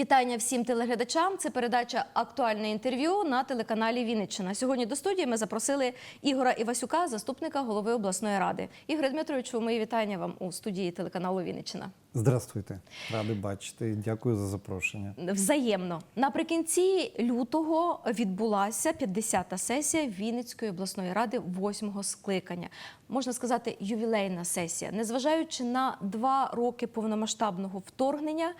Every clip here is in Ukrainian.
Вітання всім телеглядачам. Це передача Актуальне інтерв'ю на телеканалі Вінниччина. Сьогодні до студії ми запросили Ігора Івасюка, заступника голови обласної ради. Ігоре Дмитровичу, мої вітання вам у студії телеканалу Вінниччина. Здравствуйте, радий бачити. Дякую за запрошення. Взаємно наприкінці лютого відбулася 50-та сесія Вінницької обласної ради восьмого скликання. Можна сказати, ювілейна сесія. Незважаючи на два роки повномасштабного вторгнення,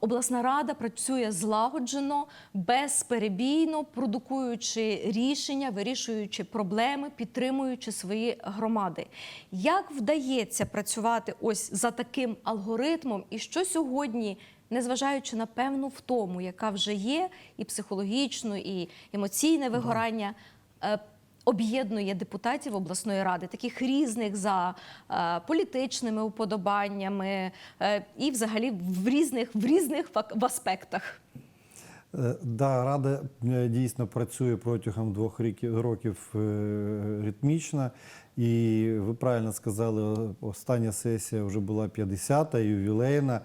обласна рада працює злагоджено, безперебійно, продукуючи рішення, вирішуючи проблеми, підтримуючи свої громади. Як вдається працювати ось за таким алгоритмом, і що сьогодні? Незважаючи на певну втому, яка вже є, і психологічну, і емоційне вигорання, е, об'єднує депутатів обласної ради, таких різних за е, політичними уподобаннями е, і взагалі в різних, в різних в аспектах. Е, Да, рада е, дійсно працює протягом двох років, е, ритмічно. І ви правильно сказали, остання сесія вже була 50-та, ювілейна.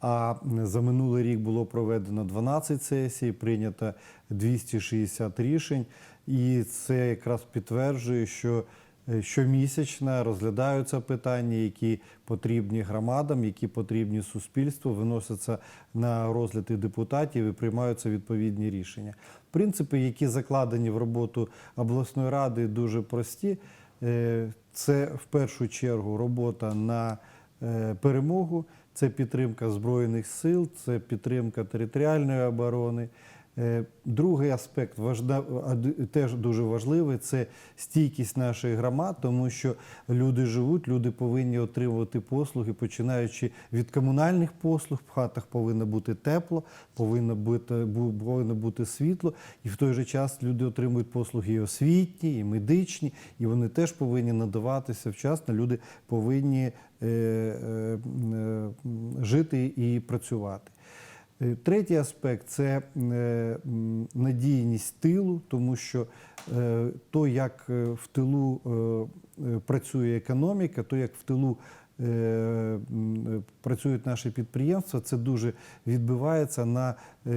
А за минулий рік було проведено 12 сесій, прийнято 260 рішень. І це якраз підтверджує, що щомісячно розглядаються питання, які потрібні громадам, які потрібні суспільству, виносяться на розгляд і депутатів і приймаються відповідні рішення. Принципи, які закладені в роботу обласної ради, дуже прості. Е, Це в першу чергу робота на е, перемогу, це підтримка Збройних сил, це підтримка територіальної оборони. Е, Другий аспект теж дуже важливий це стійкість наших громад, тому що люди живуть, люди повинні отримувати послуги, починаючи від комунальних послуг. В хатах повинно бути тепло, повинно бути, повинно бути світло, і в той же час люди отримують послуги і освітні, і медичні, і вони теж повинні надаватися вчасно. Люди повинні е, е, жити і працювати. Е, Третій аспект це е, надійність тилу, тому що е, то, як в тилу працює економіка, то як в тилу працюють наші підприємства, це дуже відбивається на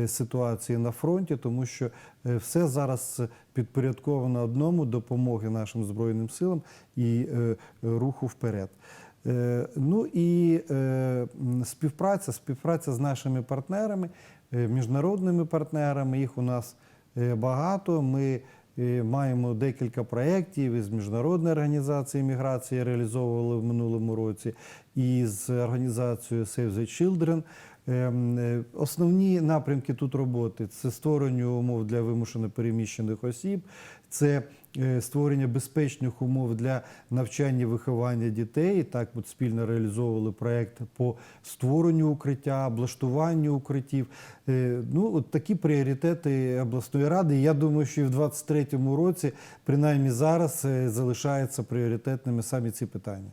ситуації на фронті, тому що все зараз підпорядковано одному допомоги нашим збройним силам і руху вперед. Е, Ну і е, співпраця, співпраця з нашими партнерами, е, міжнародними партнерами. Їх у нас багато. Ми маємо декілька проєктів із міжнародної організації міграції, реалізовували в минулому році, і з організацією Save the Children. Основні напрямки тут роботи це створення умов для вимушено переміщених осіб, це створення безпечних умов для навчання і виховання дітей. Так от спільно реалізовували проект по створенню укриття, облаштуванню укриттів. Е, Ну, от такі пріоритети обласної ради. Я думаю, що і в 2023 році, принаймні зараз, е, залишаються пріоритетними самі ці питання.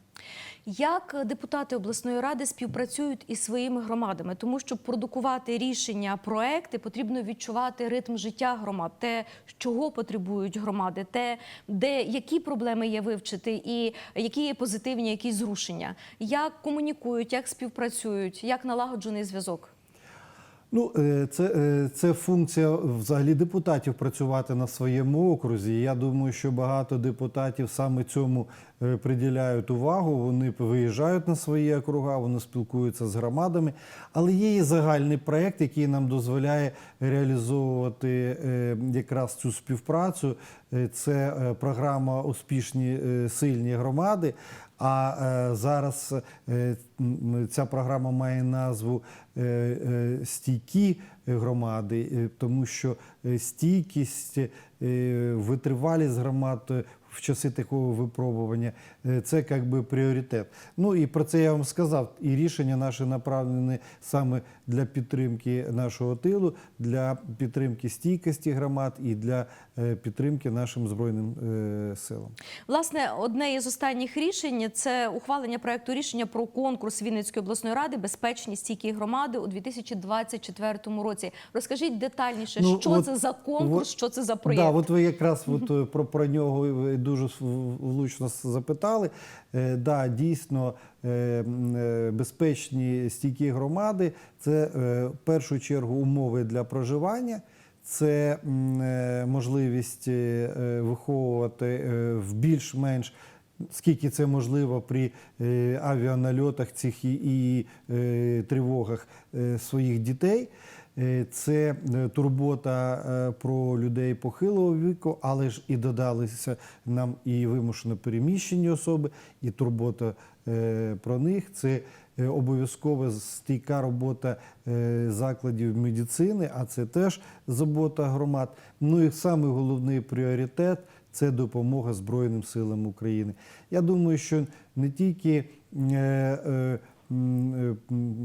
Як депутати обласної ради співпрацюють із своїми громадами, тому щоб продукувати рішення, проекти, потрібно відчувати ритм життя громад, те, чого потребують громади, те, де які проблеми є вивчити, і які є позитивні, якісь зрушення, як комунікують, як співпрацюють, як налагоджений зв'язок. Ну, е, це, е, це функція взагалі депутатів працювати на своєму окрузі. Я думаю, що багато депутатів саме цьому е, приділяють увагу. Вони виїжджають на свої округа, вони спілкуються з громадами. Але є і загальний проєкт, який нам дозволяє реалізовувати якраз цю співпрацю. Це програма Успішні сильні громади. А е, зараз е, ця програма має назву е, е, Стійкі громади, е, тому що е, стійкість, е, витривалість громад е, в часи такого випробування е, це як би пріоритет. Ну і про це я вам сказав. І рішення наші направлені саме для підтримки нашого тилу, для підтримки стійкості громад і для е, підтримки нашим збройним е, силам. Власне, одне із останніх рішень це ухвалення проекту рішення про конкурс Вінницької обласної ради безпечні стійкі громади у 2024 році. Розкажіть детальніше, Ну, що от- це за конкурс, от- що це за проєкт. Да, от ви якраз от, про, про нього дуже влучно запитали. Е, да, дійсно, е, е, безпечні стійкі громади це в першу чергу умови для проживання. Це можливість виховувати в більш-менш скільки це можливо при авіанальотах цих і, тривогах своїх дітей. Е, Це е, турбота е, про людей похилого віку, але ж і додалися нам і вимушено переміщені особи, і турбота про них. Це обов'язкова стійка робота закладів медицини, а це теж забота громад. Ну і самий головний пріоритет це допомога Збройним силам України. Я думаю, що не тільки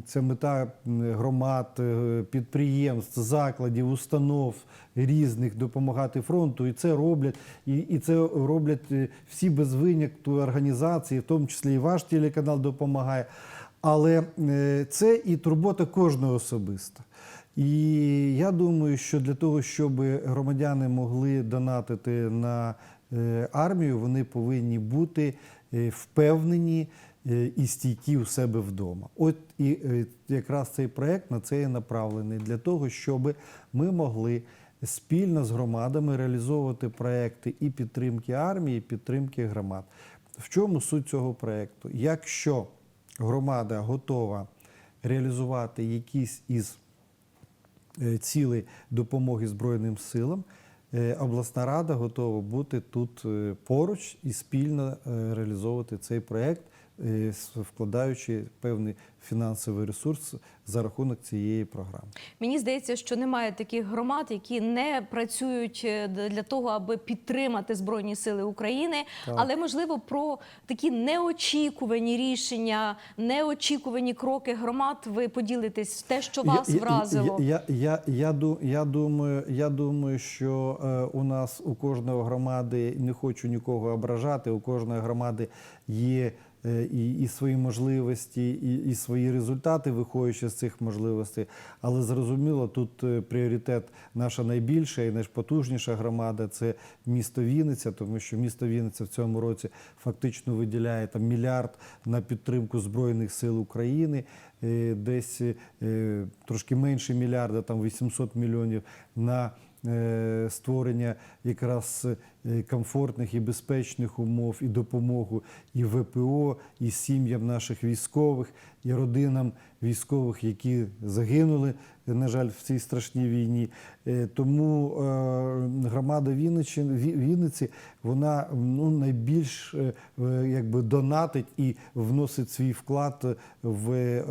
це мета громад, е, підприємств, закладів, установ різних допомагати фронту, і це роблять, і, і це роблять е, всі без винятку організації, в тому числі і ваш телеканал допомагає. Але е, це і турбота кожного особисто. І я думаю, що для того, щоб громадяни могли донатити на е, армію, вони повинні бути е, впевнені е, і стійкі у себе вдома. От і е, якраз цей проект на це і направлений для того, щоб ми могли спільно з громадами реалізовувати проекти і підтримки армії, і підтримки громад. В чому суть цього проекту? Якщо громада готова реалізувати якісь із е, цілей допомоги Збройним силам, е, обласна рада готова бути тут е, поруч і спільно е, реалізовувати цей проект, е, вкладаючи певний фінансовий ресурс за рахунок цієї програми. Мені здається, що немає таких громад, які не працюють е, для того, аби підтримати збройні сили України. Так. Але можливо про такі неочікувані рішення, неочікувані кроки громад. Ви поділитесь те, що вас Я- вразило. Я, я, я, я, я, думаю, я думаю, що е, у нас у кожної громади не хочу нікого ображати. У кожної громади є е, і, і свої можливості, і, і свої результати, виходячи з цих можливостей. Але зрозуміло, тут е, пріоритет наша найбільша і найпотужніша громада це місто Вінниця, тому що місто Вінниця в цьому році фактично виділяє там мільярд на підтримку Збройних сил України е, десь е, трошки менше мільярда, там 800 мільйонів на е, створення якраз е, комфортних і безпечних умов і допомогу і ВПО, і сім'ям наших військових, і родинам військових, які загинули, на жаль, в цій страшній війні. Е, Тому е, громада Вінниці вона ну, найбільш е, е, якби донатить і вносить свій вклад в, е,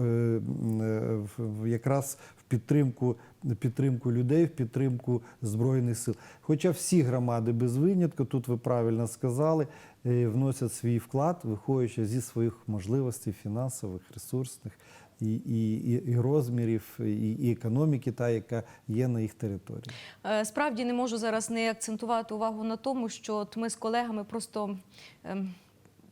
е, в- якраз підтримку, підтримку людей, в підтримку збройних сил. Хоча всі громади без винятку, тут ви правильно сказали, е, вносять свій вклад, виходячи зі своїх можливостей фінансових, ресурсних. І, і, і, розмірів, і, і економіки, та яка є на їх території. Е, Справді не можу зараз не акцентувати увагу на тому, що от ми з колегами просто.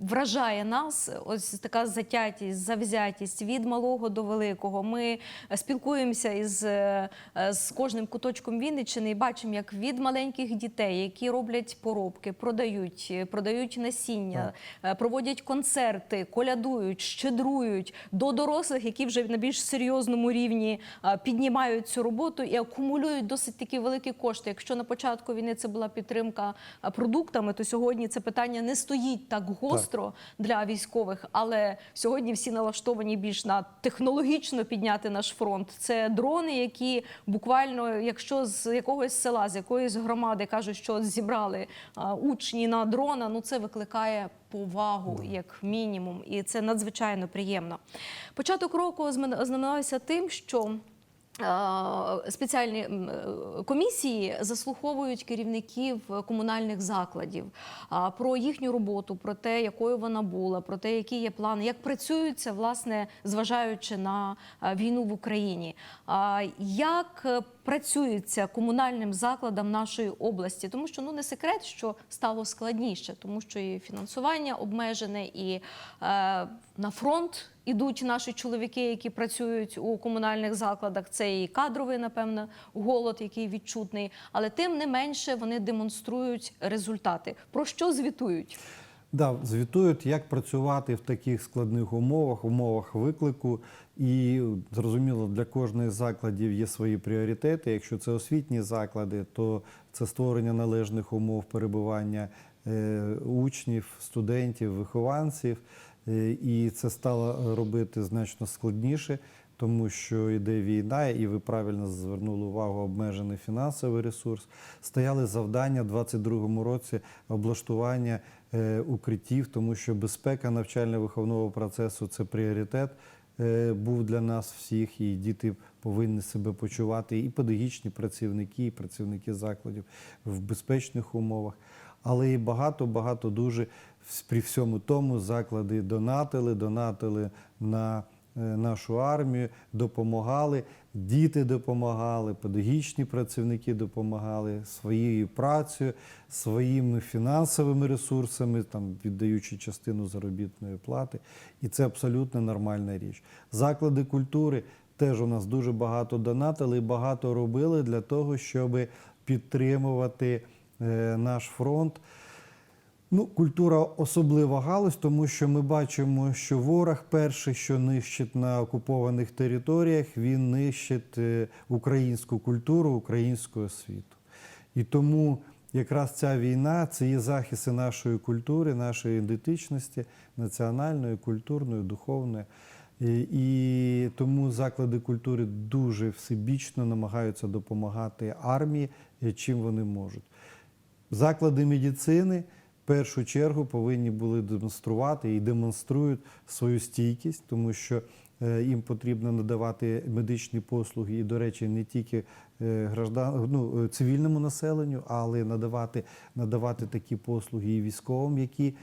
Вражає нас ось така затятість, завзятість від малого до великого. Ми спілкуємося із е, з кожним куточком Вінниччини і бачимо, як від маленьких дітей, які роблять поробки, продають, е, продають насіння, е, проводять концерти, колядують, щедрують до дорослих, які вже на більш серйозному рівні піднімають цю роботу і акумулюють досить такі великі кошти. Якщо на початку війни це була підтримка продуктами, то сьогодні це питання не стоїть так гостро для військових. Але сьогодні всі налаштовані більш на технологічно підняти наш фронт. Це дрони, які буквально, якщо з якогось села, з якоїсь громади кажуть, що зібрали учні на дрона, ну це викликає повагу як мінімум, і це надзвичайно приємно. Початок року знаменувався тим, що спеціальні е, комісії заслуховують керівників комунальних закладів про їхню роботу, про те, якою вона була, про те, які є плани, як працюються, власне, зважаючи на е, війну в Україні. Як е, працюється комунальним закладам нашої області? Тому що ну не секрет, що стало складніше, тому що і фінансування обмежене, і е, на фронт ідуть наші чоловіки, які працюють у комунальних закладах. Це і кадровий, напевно, голод, який відчутний, але тим не менше вони демонструють результати. Про що звітують? Да, звітують, як працювати в таких складних умовах, умовах виклику. І зрозуміло, для кожної закладів є свої пріоритети. Якщо це освітні заклади, то це створення належних умов перебування е, учнів, студентів, вихованців. Е, І це стало робити значно складніше, тому що йде війна, і ви правильно звернули увагу, обмежений фінансовий ресурс. Стояли завдання в 2022 році облаштування е, укриттів, тому що безпека навчально-виховного процесу це пріоритет е, був для нас всіх, і діти повинні себе почувати, і педагогічні працівники, і працівники закладів в безпечних умовах. Але і багато, багато дуже при всьому тому заклади донатили, донатили на нашу армію, допомагали, діти допомагали, педагогічні працівники допомагали своєю працею, своїми фінансовими ресурсами, там віддаючи частину заробітної плати. І це абсолютно нормальна річ. Заклади культури теж у нас дуже багато донатили і багато робили для того, щоб підтримувати е, наш фронт. Ну, культура особлива галузь, тому що ми бачимо, що ворог перший, що нищить на окупованих територіях, він нищить е, українську культуру, українську освіту. І тому якраз ця війна це є захист і нашої культури, нашої ідентичності, національної, культурної, духовної. І, і тому заклади культури дуже всебічно намагаються допомагати армії, е, чим вони можуть. Заклади медицини першу чергу повинні були демонструвати і демонструють свою стійкість, тому що е, їм потрібно надавати медичні послуги, і, до речі, не тільки е, граждан, ну, е, цивільному населенню, але надавати, надавати такі послуги і військовим, які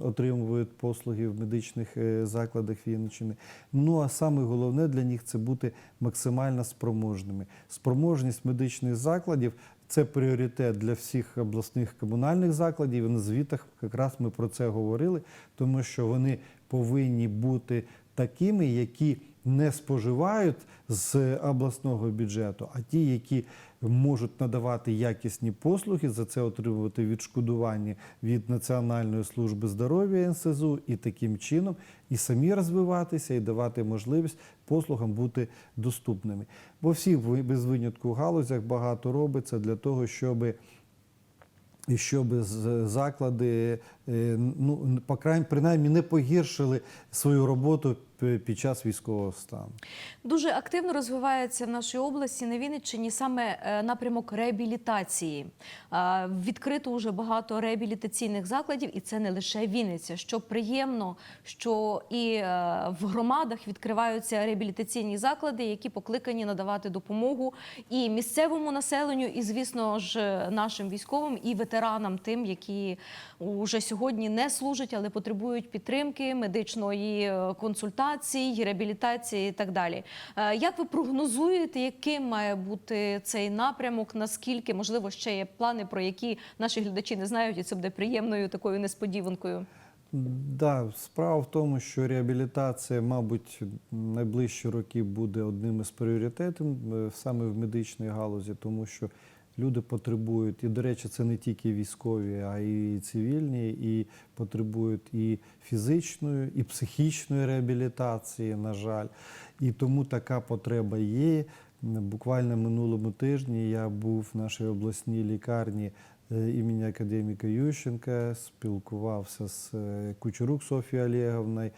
отримують послуги в медичних е, закладах Вінниччини. Ну а саме головне для них це бути максимально спроможними. Спроможність медичних закладів це пріоритет для всіх обласних комунальних закладів. На звітах якраз ми про це говорили, тому що вони повинні бути такими, які не споживають з обласного бюджету, а ті, які можуть надавати якісні послуги, за це отримувати відшкодування від Національної служби здоров'я НСЗУ і таким чином і самі розвиватися, і давати можливість послугам бути доступними. Бо всі без винятку галузях багато робиться для того, щоб і щоб заклади е, ну принаймні не погіршили свою роботу під час військового стану. Дуже активно розвивається в нашій області на Вінниччині саме е, напрямок реабілітації. Відкрито вже багато реабілітаційних закладів, і це не лише Вінниця. Що приємно, що і е, в громадах відкриваються реабілітаційні заклади, які покликані надавати допомогу і місцевому населенню, і звісно ж нашим військовим і ветеранам, тим, які уже сьогодні не служать, але потребують підтримки, медичної е, консультації, реабілітації і так далі. Е, Як ви прогнозуєте, яким має бути цей напрямок? Наскільки можливо ще є плани, про які наші глядачі не знають, і це буде приємною такою несподіванкою? Да, справа в тому, що реабілітація, мабуть, найближчі роки буде одним із пріоритетів е, саме в медичній галузі, тому що люди потребують, і, до речі, це не тільки військові, а й цивільні, і потребують і фізичної, і психічної реабілітації, на жаль. І тому така потреба є. Буквально минулому тижні я був в нашій обласній лікарні е, імені академіка Ющенка, спілкувався з е, Кучерук Софією Олеговною,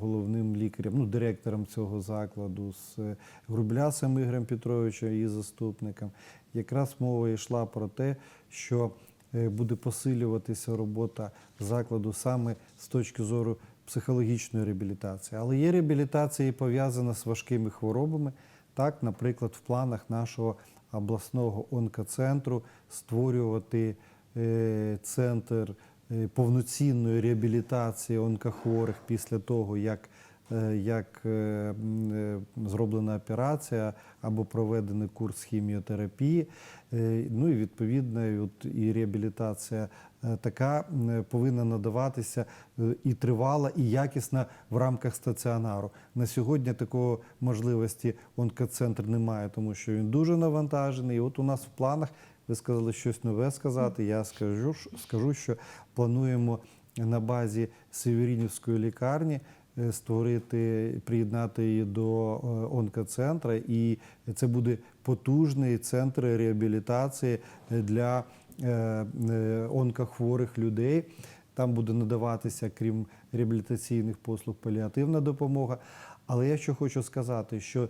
головним лікарем, ну, директором цього закладу, з е, Грублясом Ігорем Петровичем, її заступником. Якраз мова йшла про те, що е, буде посилюватися робота закладу саме з точки зору психологічної реабілітації. Але є реабілітація і пов'язана з важкими хворобами. Так, наприклад, в планах нашого обласного онкоцентру створювати е, центр е, повноцінної реабілітації онкохворих після того, як е, як е, е, зроблена операція або проведений курс хіміотерапії. Е, Ну і відповідно от і реабілітація е, така повинна надаватися е, і тривала, і якісна в рамках стаціонару. На сьогодні такої можливості онкоцентр не має, тому що він дуже навантажений. І от у нас в планах ви сказали щось нове сказати. Я скажу, скажу що плануємо на базі Северінівської лікарні е, створити, приєднати її до е, онкоцентра, і це буде потужний центр реабілітації е, для онкохворих людей. Там буде надаватися, крім реабілітаційних послуг, паліативна допомога. Але я що хочу сказати, що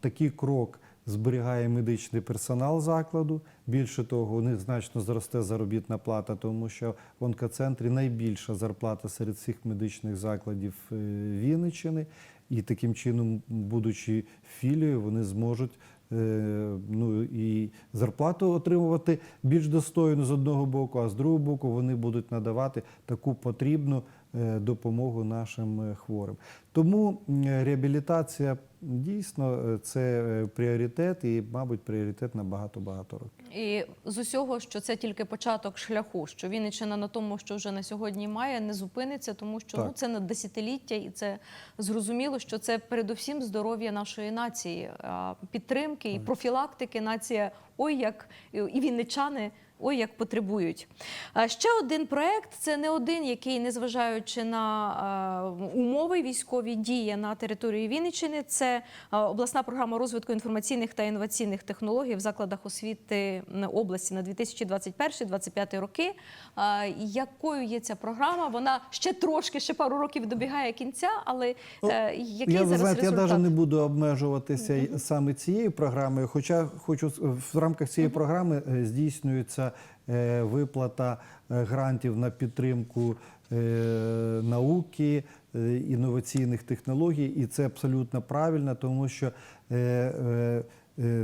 такий крок зберігає медичний персонал закладу. Більше того, у них значно зросте заробітна плата, тому що в онкоцентрі найбільша зарплата серед всіх медичних закладів е, Вінниччини. І таким чином, будучи філією, вони зможуть е, ну, і зарплату отримувати більш достойну з одного боку, а з другого боку вони будуть надавати таку потрібну допомогу нашим е, хворим. Тому реабілітація дійсно е, це е, пріоритет і, мабуть, пріоритет на багато-багато років. І з усього, що це тільки початок шляху, що Вінниччина на тому, що вже на сьогодні має, не зупиниться, тому що Так. ну це на десятиліття, і це зрозуміло, що це передусім здоров'я нашої нації, підтримки і профілактики. Нація ой, як і вінничани. Ой, як потребують. А Ще один проект це не один, який, незважаючи на умови військові дії на території Вінниччини. Це обласна програма розвитку інформаційних та інноваційних технологій в закладах освіти області на 2021-2025 роки. Якою є ця програма? Вона ще трошки, ще пару років добігає кінця, але е, який я, зараз знаєте, я навіть не буду обмежуватися й саме цією програмою, хоча хочу в рамках цієї програми е, здійснюється е, виплата е, грантів на підтримку е, науки, інноваційних технологій, і це абсолютно правильно, тому що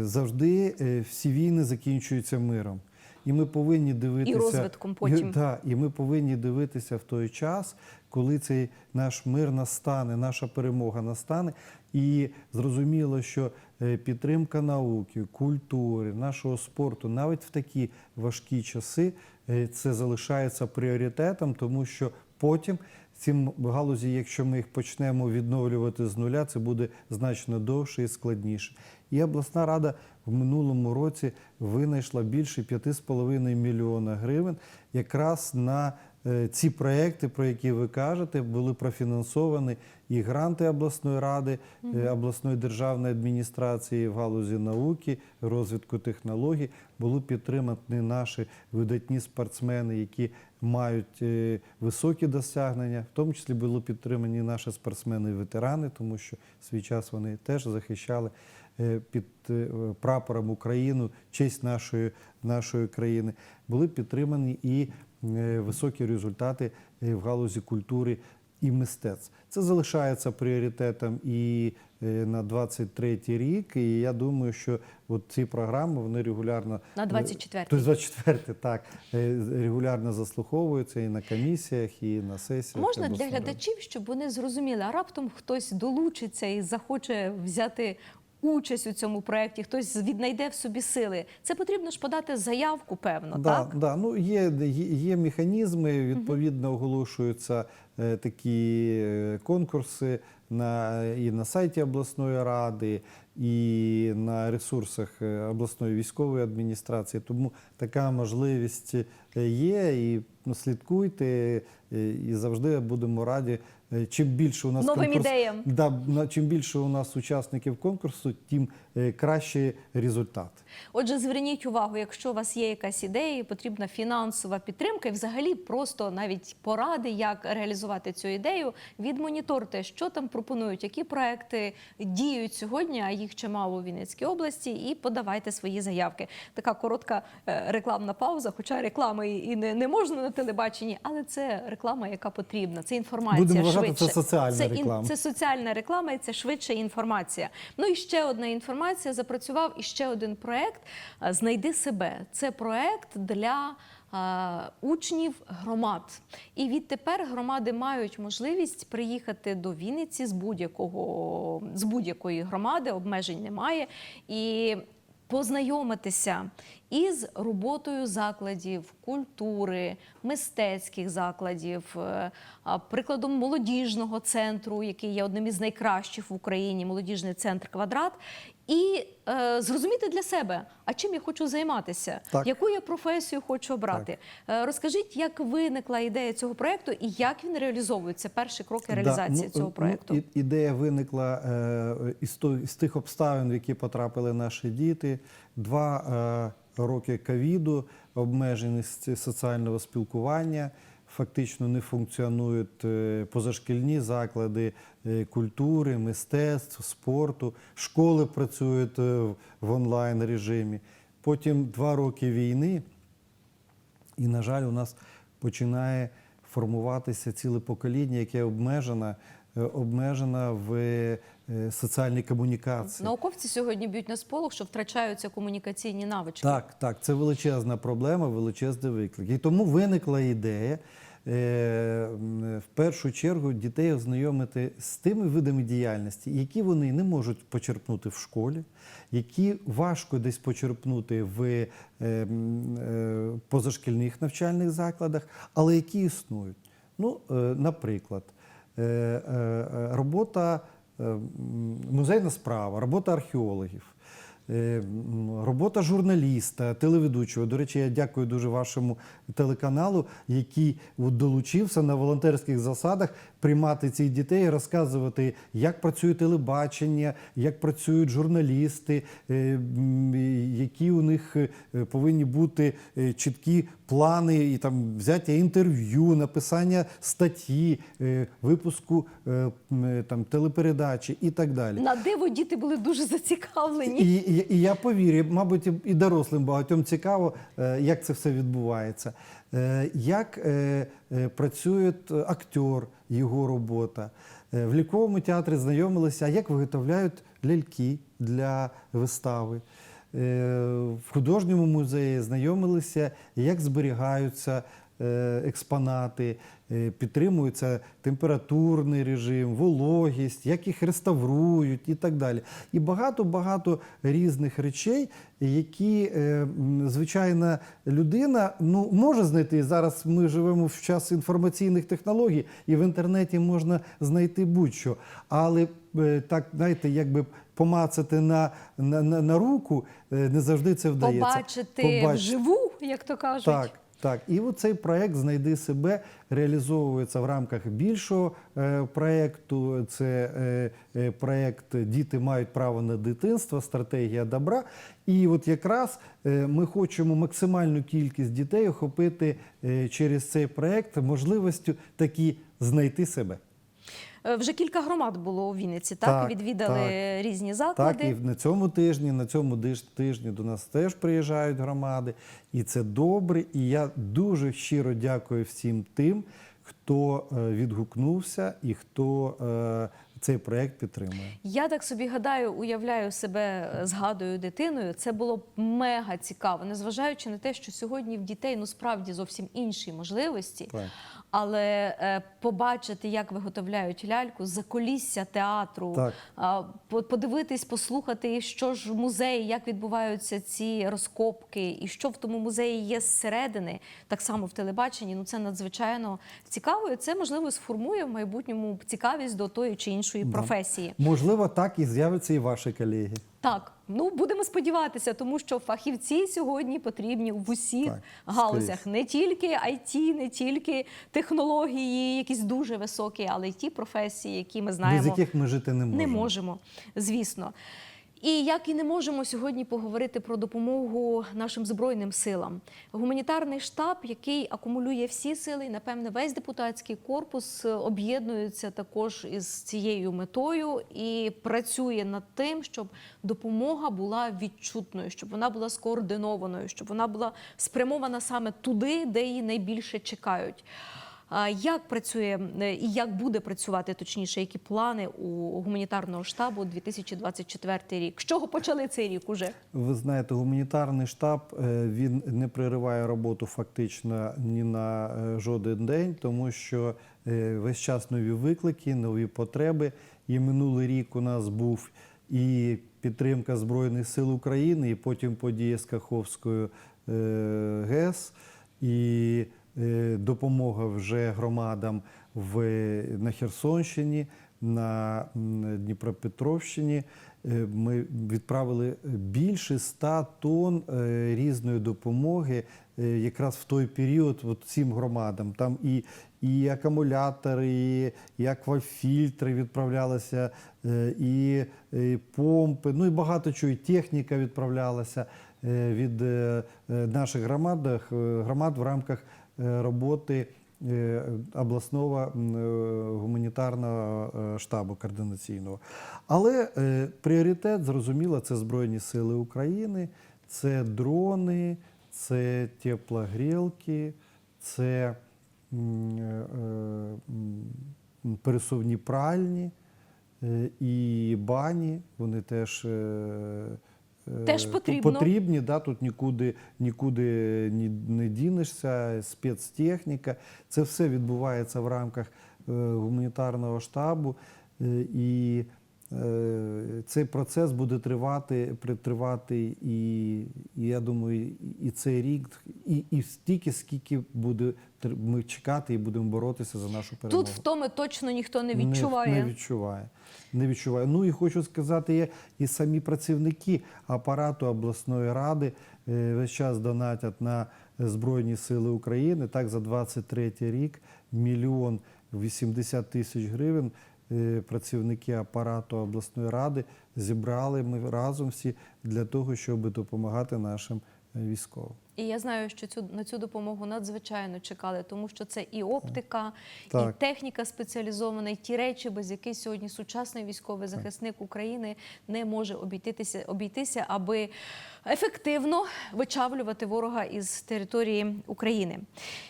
завжди всі війни закінчуються миром. І ми повинні дивитися розвитком потім. І, да, і ми повинні дивитися в той час, коли цей наш мир настане, наша перемога настане. І зрозуміло, що е, підтримка науки, культури, нашого спорту, навіть в такі важкі часи, е, це залишається пріоритетом, тому що потім ці галузі, якщо ми їх почнемо відновлювати з нуля, це буде значно довше і складніше. І обласна рада в минулому році винайшла більше 5,5 мільйона гривень якраз на ці проекти, про які ви кажете, були профінансовані і гранти обласної ради, е, обласної державної адміністрації в галузі науки, розвитку технологій. Були підтримані наші видатні спортсмени, які мають е, високі досягнення. В тому числі були підтримані наші спортсмени-ветерани, тому що свій час вони теж захищали е, під е, прапором Україну, честь нашої, нашої країни. Були підтримані і е, високі результати е, в галузі культури і мистецтв. Це залишається пріоритетом і е, на 23 рік. І я думаю, що от ці програми вони регулярно На 24-й. Тобто 24 так е, регулярно заслуховуються і на комісіях, і на сесіях. Можна для глядачів, щоб вони зрозуміли, а раптом хтось долучиться і захоче взяти участь у цьому проєкті, хтось віднайде в собі сили. Це потрібно ж подати заявку, певно, да, так? Да, ну є, є, є механізми, відповідно оголошуються е, такі е, конкурси на, і на сайті обласної ради, і на ресурсах е, обласної військової адміністрації. Тому така можливість е, є. І ну, слідкуйте, і завжди будемо раді. Е, Чим більше у нас Новим конкурс- ідеям. Да, чим більше у нас учасників конкурсу, тим е, кращий результат. Отже, зверніть увагу, якщо у вас є якась ідея, і потрібна фінансова підтримка, і взагалі просто навіть поради, як реалізувати цю ідею, відмоніторте, що там пропонують, які проекти діють сьогодні, а їх чимало у Вінницькій області, і подавайте свої заявки. Така коротка е, рекламна пауза, хоча реклами і не, не можна на телебаченні, але це реклама, яка потрібна. Це інформація Будемо швидше. це соціальна це, реклама. це соціальна реклама і це швидше інформація. Ну і ще одна інформація запрацював і ще один проект е, Знайди себе. Це проект для е, учнів громад. І відтепер громади мають можливість приїхати до Вінниці з будь-якого з будь-якої громади, обмежень немає. І познайомитися із роботою закладів культури, мистецьких закладів, е, прикладом молодіжного центру, який є одним із найкращих в Україні, молодіжний центр квадрат, і е, зрозуміти для себе, а чим я хочу займатися, Так. яку я професію хочу обрати. Е, розкажіть, як виникла ідея цього проекту і як він реалізовується? Перші кроки реалізації Да, ну, цього ну, проекту. і- ідея виникла е, із, то- із тих обставин, в які потрапили наші діти. Два е, роки ковіду, обмеженість соціального спілкування. Фактично не функціонують е, позашкільні заклади е, культури, мистецтв, спорту, школи працюють е, в- онлайн режимі. Потім два роки війни, і, на жаль, у нас починає формуватися ціле покоління, яке обмежено, обмежено в е, соціальній комунікації. Науковці сьогодні б'ють на сполох, що втрачаються комунікаційні навички. Так, так, це величезна проблема, величезний виклик. І тому виникла ідея е, в першу чергу дітей ознайомити з тими видами діяльності, які вони не можуть почерпнути в школі, які важко десь почерпнути в е, позашкільних навчальних закладах, але які існують. Ну, наприклад, робота е, музейна справа, робота археологів. Е, Робота журналіста, телеведучого. До речі, я дякую дуже вашому телеканалу, який долучився на волонтерських засадах приймати цих дітей, розказувати, як працює телебачення, як працюють журналісти, е, які у них е, повинні бути е, чіткі плани і там взяття інтерв'ю, написання статті, випуску там телепередачі і так далі. На диво діти були дуже зацікавлені. І, і, і я повірю, мабуть, і- дорослим багатьом цікаво, як це все відбувається. Як працює актер, його робота. Е, В ліковому театрі знайомилися, як виготовляють ляльки для вистави. Е, В художньому музеї знайомилися, як зберігаються експонати, е, підтримується температурний режим, вологість, як їх реставрують і так далі. І багато-багато різних речей, які е, звичайна людина ну, може знайти. Зараз ми живемо в час інформаційних технологій, і в інтернеті можна знайти будь-що. Але е, так, знаєте, якби помацати на, на, на, на руку е, не завжди це вдається. Побачити Побач- вживу, як то кажуть. так, так. І цей проект Знайди себе реалізовується в рамках більшого е, проекту. Це е, е, проект Діти мають право на дитинство, стратегія добра. І от якраз е, ми хочемо максимальну кількість дітей охопити е, через цей проект можливістю такі знайти себе. Е, Вже кілька громад було у Вінниці, так, Так, відвідали так. різні заклади. Так, і на цьому тижні, на цьому тижні до нас теж приїжджають громади, і це добре. І я дуже щиро дякую всім тим, хто е, відгукнувся і хто е, цей проект підтримує. Я так собі гадаю, уявляю себе, згадую дитиною. Це було б мега цікаво, незважаючи на те, що сьогодні в дітей ну справді зовсім інші можливості. Так. Але е, побачити, як виготовляють ляльку, заколісся театру, Так. подивитись, послухати, що ж в музеї, як відбуваються ці розкопки, і що в тому музеї є зсередини, так само в телебаченні. Ну це надзвичайно цікаво. І це можливо сформує в майбутньому цікавість до тої чи іншої професії. Можливо, так і з'являться і ваші колеги. Так, ну будемо сподіватися, тому що фахівці сьогодні потрібні в усіх Так, галузях, скрізь. не тільки IT, не тільки технології, якісь дуже високі, але й ті професії, які ми знаємо, Без яких ми жити не можемо. не можемо, звісно. І як і не можемо сьогодні поговорити про допомогу нашим збройним силам. Гуманітарний штаб, який акумулює всі сили, і напевне весь депутатський корпус е, об'єднується також із цією метою і працює над тим, щоб допомога була відчутною, щоб вона була скоординованою, щоб вона була спрямована саме туди, де її найбільше чекають. Як працює е, і як буде працювати точніше, які плани у гуманітарного штабу 2024 рік? З чого почали цей рік уже? Ви знаєте, гуманітарний штаб е, він не перериває роботу фактично ні на е, жоден день, тому що весь час нові виклики, нові потреби. І минулий рік у нас був і підтримка Збройних сил України, і потім подія з Каховською ГЕС, і допомога вже громадам в, на Херсонщині, на Дніпропетровщині. Е, Ми відправили більше 100 тонн е, різної допомоги е, якраз в той період от цим громадам. Там і, і акумулятори, і, і аквафільтри відправлялися, е, і, і помпи, ну і багато чого, і техніка відправлялася е, від е, е, наших громад, е, громад в рамках е, роботи е, обласного е, гуманітарного е, штабу координаційного. Але е, пріоритет, зрозуміло, це Збройні Сили України, це дрони, це теплогрілки, це е, пересувні пральні е, і бані. Вони теж. Е, Теж потрібно. потрібні, да, тут нікуди, нікуди ні- не дінешся, спецтехніка. Це все відбувається в рамках е, гуманітарного штабу. Е, і цей процес буде тривати, при- тривати і, і я думаю, і- цей рік, і, і стільки, скільки буде ми чекати і будемо боротися за нашу перемогу. Тут втоми точно ніхто не відчуває. Не, не відчуває. Не відчуває. Ну і хочу сказати, є і самі працівники апарату обласної ради е, весь час донатять на Збройні Сили України. Так, за 23 рік мільйон 80 тисяч гривень е, працівники апарату обласної ради зібрали ми разом всі для того, щоб допомагати нашим е, військовим. І я знаю, що цю на цю допомогу надзвичайно чекали, тому що це і оптика, і техніка спеціалізована, і ті речі, без яких сьогодні сучасний військовий захисник України не може обійтися, обійтися, аби ефективно вичавлювати ворога із території України.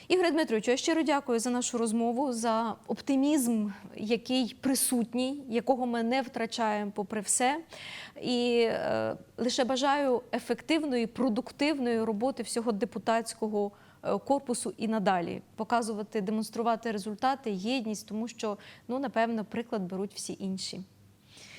Ігоре Дмитровичу, я щиро дякую за нашу розмову, за оптимізм, який присутній, якого ми не втрачаємо попри все. І е, лише бажаю ефективної, продуктивної роботи всього депутатського е, корпусу і надалі показувати, демонструвати результати, єдність, тому що ну напевно приклад беруть всі інші.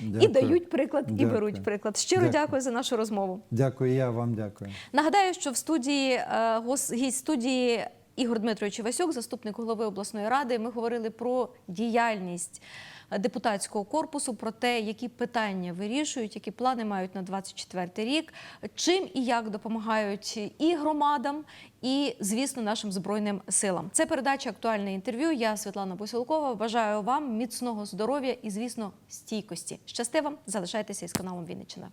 І дають приклад, і беруть приклад. Щиро Дякую. дякую за нашу розмову. Дякую, я вам дякую. Нагадаю, що в студії е, гість студії Ігор Дмитрович Івасюк, заступник голови обласної ради. Ми говорили про діяльність депутатського корпусу, про те, які питання вирішують, які плани мають на 24 рік, чим і як допомагають і громадам, і звісно нашим збройним силам. Це передача актуальне інтерв'ю. Я Світлана Босілкова. Бажаю вам міцного здоров'я і, звісно, стійкості. Щасти вам, залишайтеся із каналом Вінниччина.